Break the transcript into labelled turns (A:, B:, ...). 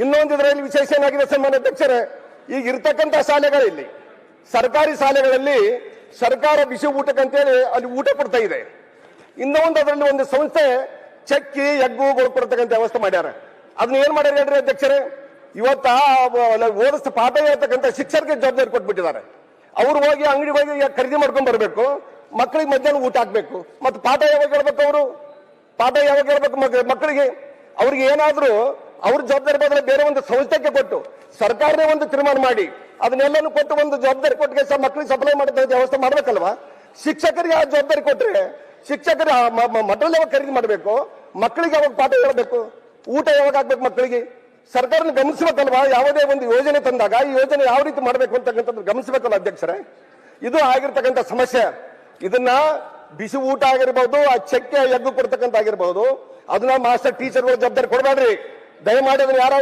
A: ಇನ್ನೊಂದು ಇದರಲ್ಲಿ ವಿಶೇಷ ಏನಾಗಿದೆ ಸನ್ಮಾನ್ಯ ಅಧ್ಯಕ್ಷರೇ? ಈಗ ಇರ್ತಕ್ಕಂಥ ಶಾಲೆಗಳಲ್ಲಿ, ಸರ್ಕಾರಿ ಶಾಲೆಗಳಲ್ಲಿ ಸರ್ಕಾರ ಬಿಸಿ ಊಟಕ್ಕಂತೇಳಿ ಅಲ್ಲಿ ಊಟ ಕೊಡ್ತಾ ಇದೆ. ಇನ್ನೊಂದು ಅದರಲ್ಲಿ ಒಂದು ಸಂಸ್ಥೆ ಚಕ್ಕಿ, ಎಗ್ಗು ಕೊಡ್ತಕ್ಕಂಥ ವ್ಯವಸ್ಥೆ ಮಾಡ್ಯಾರ. ಅದನ್ನ ಏನ್ ಮಾಡ್ಯಾರ ಹೇಳ್ರಿ ಅಧ್ಯಕ್ಷರೇ? ಇವತ್ತ ಓದಿಸ್ ಪಾಠ ಹೇಳ್ತಕ್ಕಂಥ ಶಿಕ್ಷಕರಿಗೆ ಜವಾಬ್ದಾರಿ ಕೊಟ್ಬಿಟ್ಟಿದ್ದಾರೆ. ಅವ್ರು ಹೋಗಿ ಅಂಗಡಿ ಹೋಗಿ ಖರೀದಿ ಮಾಡ್ಕೊಂಡ್ ಬರಬೇಕು ಮಕ್ಕಳಿಗೆ ಮಧ್ಯಾಹ್ನ ಊಟ ಹಾಕ್ಬೇಕು. ಮತ್ತೆ ಪಾಠ ಯಾವಾಗ ಹೇಳ್ಬೇಕು ಅವರು? ಪಾಠ ಯಾವಾಗ ಹೇಳ್ಬೇಕು ಮಕ್ಕಳಿಗೆ ಅವ್ರಿಗೆ ಏನಾದ್ರೂ ಅವ್ರ ಜವಾಬ್ದಾರಿ ಬದಲು ಬೇರೆ ಒಂದು ಸಂಸ್ಥೆಗೆ ಕೊಟ್ಟು ಸರ್ಕಾರನೇ ಒಂದು ತೀರ್ಮಾನ ಮಾಡಿ, ಅದನ್ನೆಲ್ಲನೂ ಕೊಟ್ಟು ಒಂದು ಜವಾಬ್ದಾರಿ ಕೊಟ್ಟಿಗೆ ಸಹ ಮಕ್ಕಳಿಗೆ ಸಪ್ಲೈ ಮಾಡಿದ ವ್ಯವಸ್ಥೆ ಮಾಡ್ಬೇಕಲ್ವಾ? ಶಿಕ್ಷಕರಿಗೆ ಆ ಜವಾಬ್ದಾರಿ ಕೊಟ್ಟರೆ ಶಿಕ್ಷಕರು ಮಟಲ್ ಯಾವಾಗ ಖರೀದಿ ಮಾಡಬೇಕು? ಮಕ್ಕಳಿಗೆ ಯಾವಾಗ ಪಾಠ ಹೇಳಬೇಕು? ಊಟ ಯಾವಾಗ ಆಗ್ಬೇಕು ಮಕ್ಕಳಿಗೆ? ಸರ್ಕಾರನ ಗಮನಿಸಬೇಕಲ್ವಾ? ಯಾವುದೇ ಒಂದು ಯೋಜನೆ ತಂದಾಗ ಈ ಯೋಜನೆ ಯಾವ ರೀತಿ ಮಾಡಬೇಕು ಅಂತಕ್ಕಂಥದ್ದು ಗಮನಿಸಬೇಕಲ್ಲ ಅಧ್ಯಕ್ಷರೇ? ಇದು ಆಗಿರ್ತಕ್ಕಂಥ ಸಮಸ್ಯೆ. ಇದನ್ನ ಬಿಸಿ ಊಟ ಆಗಿರ್ಬೋದು, ಆ ಚಕ್ಕೆ ಎಗ್ಗು ಕೊಡ್ತಕ್ಕಂಥ ಆಗಿರ್ಬೋದು ಅದನ್ನ ಮಾಸ್ಟರ್ ಟೀಚರ್ಗಳು ಜವಾಬ್ದಾರಿ ಕೊಡಬೇಡ್ರಿ. ದಯಮಾಡಿ ಅದನ್ನ ಯಾರು